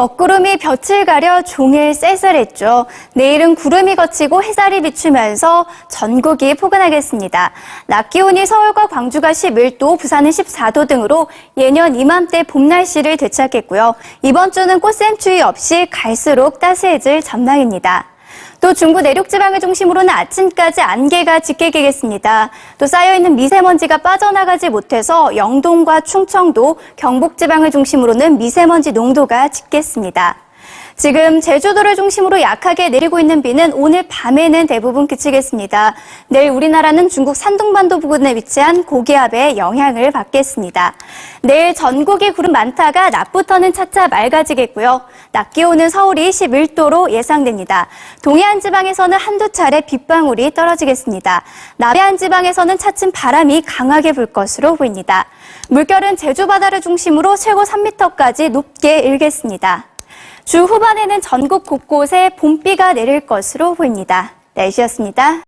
먹구름이 볕을 가려 종일 쌀쌀했죠. 내일은 구름이 걷히고 햇살이 비추면서 전국이 포근하겠습니다. 낮 기온이 서울과 광주가 11도, 부산은 14도 등으로 예년 이맘때 봄 날씨를 되찾겠고요. 이번 주는 꽃샘추위 없이 갈수록 따스해질 전망입니다. 또 중부 내륙 지방을 중심으로는 아침까지 안개가 짙게 끼겠습니다. 또 쌓여있는 미세먼지가 빠져나가지 못해서 영동과 충청도, 경북 지방을 중심으로는 미세먼지 농도가 짙겠습니다. 지금 제주도를 중심으로 약하게 내리고 있는 비는 오늘 밤에는 대부분 그치겠습니다. 내일 우리나라는 중국 산둥반도 부근에 위치한 고기압의 영향을 받겠습니다. 내일 전국이 구름 많다가 낮부터는 차차 맑아지겠고요. 낮 기온은 서울이 11도로 예상됩니다. 동해안 지방에서는 한두 차례 빗방울이 떨어지겠습니다. 남해안 지방에서는 차츰 바람이 강하게 불 것으로 보입니다. 물결은 제주 바다를 중심으로 최고 3m까지 높게 일겠습니다. 주 후반에는 전국 곳곳에 봄비가 내릴 것으로 보입니다. 날씨였습니다.